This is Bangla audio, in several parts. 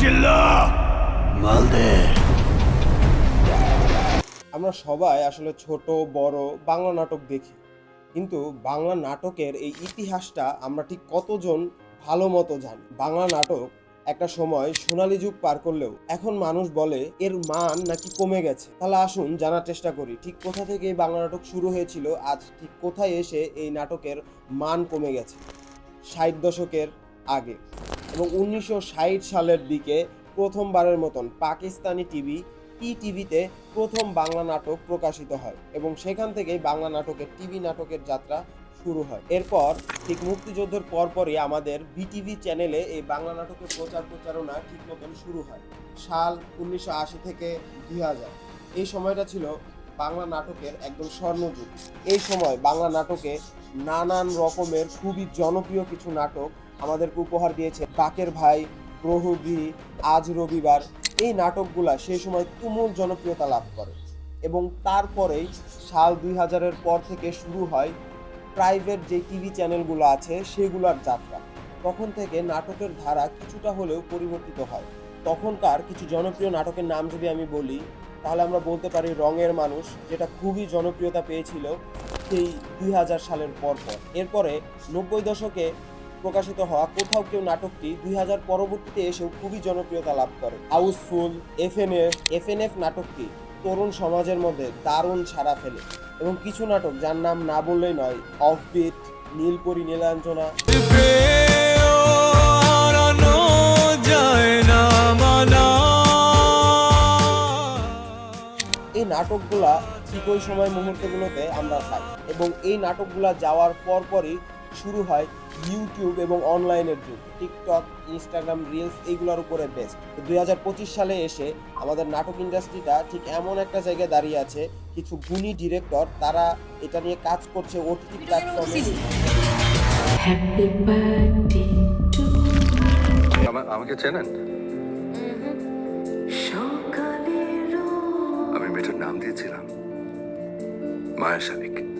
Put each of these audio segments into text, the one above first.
চিল্লা মালদে আমরা সবাই আসলে ছোট বড় বাংলা নাটক দেখি। কিন্তু বাংলা নাটকের এই ইতিহাসটা আমরা ঠিক কতজন ভালো মতো জানি? বাংলা নাটক একটা সময় সোনালী যুগ পার করলেও এখন মানুষ বলে এর মান নাকি কমে গেছে। তাহলে আসুন জানার চেষ্টা করি ঠিক কোথা থেকে এই বাংলা নাটক শুরু হয়েছিল? আজ ঠিক কোথায় এসে এই নাটকের মান কমে গেছে? ষাট দশকের আগে। এবং উনিশশো ষাট সালের দিকে প্রথমবারের মতন পাকিস্তানি টিভি ই টিভিতে প্রথম বাংলা নাটক প্রকাশিত হয় এবং সেখান থেকেই বাংলা নাটকের টিভি নাটকের যাত্রা শুরু হয়। এরপর ঠিক মুক্তিযুদ্ধের পরপরই আমাদের বিটিভি চ্যানেলে এই বাংলা নাটকের প্রচার প্রচারণা ঠিক মতন শুরু হয়, সাল উনিশশো আশি থেকে দুই হাজার। এই সময়টা ছিল বাংলা নাটকের একদম স্বর্ণযুগ এই সময় বাংলা নাটকে নানান রকমের খুবই জনপ্রিয় কিছু নাটক আমাদেরকে উপহার দিয়েছে বাকের ভাই প্রহবী আজ রবিবার। এই নাটকগুলা সেই সময় তুমুল জনপ্রিয়তা লাভ করে। এবং তারপরেই সাল দুই হাজারের পর থেকে শুরু হয় প্রাইভেট যে টিভি চ্যানেলগুলো আছে সেগুলোর যাত্রা। তখন থেকে নাটকের ধারা কিছুটা হলেও পরিবর্তিত হয়। তখনকার কিছু জনপ্রিয় নাটকের নাম যদি আমি বলি, তাহলে আমরা বলতে পারি রঙের মানুষ, যেটা খুবই জনপ্রিয়তা পেয়েছিল সেই দুই হাজার সালের পর পর এরপরে নব্বই দশকে প্রকাশিত হওয়া কোথাও কেউ নাটকটি দুই হাজার পরবর্তীতে এসেও খুবই জনপ্রিয়তা লাভ করে। হাউসফুল, এফএনএফ এফএনএফ নাটকটি তরুণ সমাজের মধ্যে দারুণ সাড়া ফেলে এবং কিছু নাটক যার নাম না বললেই নয়, অফবিট, নীলপরি, নীলাঞ্জনা। এই নাটকগুলা ঠিক ওই সময় মুহূর্তগুলোতে আমরা পাই এবং এই নাটকগুলা যাওয়ার পরপরই শুরু হয় ইউটিউব এবং অনলাইনের যুগ। টিকটক ইনস্টাগ্রাম রিলস এইগুলোর উপরে বেস্ট দুই হাজার পঁচিশ সালে এসে আমাদের নাটক ইন্ডাস্ট্রিটা ঠিক এমন একটা জায়গায় দাঁড়িয়ে আছে কিছু গুণী ডিরেক্টর তারা এটা নিয়ে কাজ করছে ওটিটি প্ল্যাটফর্মে আমাকে চেনেন? সকালেরও আমি মেয়েটার নাম দিয়েছিলাম। মায়া শালিক।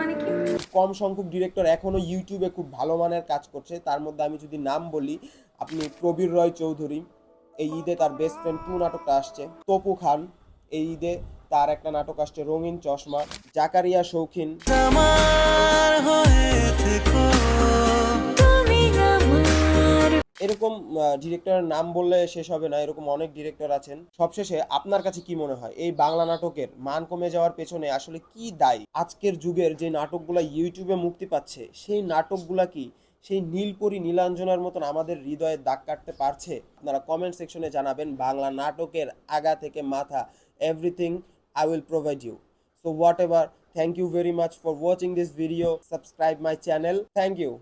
মানে কি? কম সংখ্যক ডিরেক্টর এখনও ইউটিউবে খুব ভালো মানের কাজ করছে। তার মধ্যে আমি যদি নাম বলি, আপনি প্রবীর রয় চৌধুরী, এই ঈদে তার বেস্ট ফ্রেন্ড টু নাটকটা আসছে। তপু খান, এই ঈদে তার একটা নাটক আসছে, রঙিন চশমা। জাকারিয়া শৌখিন। এরকম ডিরেক্টরের নাম বললে শেষ হবে না, এরকম অনেক ডিরেক্টর আছেন। সবশেষে আপনার কাছে কি মনে হয়? এই বাংলা নাটকের মান কমে যাওয়ার পেছনে আসলে কি দায়ী? আজকের যুগের যে নাটকগুলা ইউটিউবে মুক্তি পাচ্ছে, সেই নাটকগুলা কি সেই নীলপরি নীলাঞ্জনার মতন আমাদের হৃদয়ে দাগ কাটতে পারছে? আপনারা কমেন্ট সেকশনে জানাবেন বাংলা নাটকের আগা থেকে মাথা everything I will provide you so whatever thank you very much for watching this video subscribe my channel thank you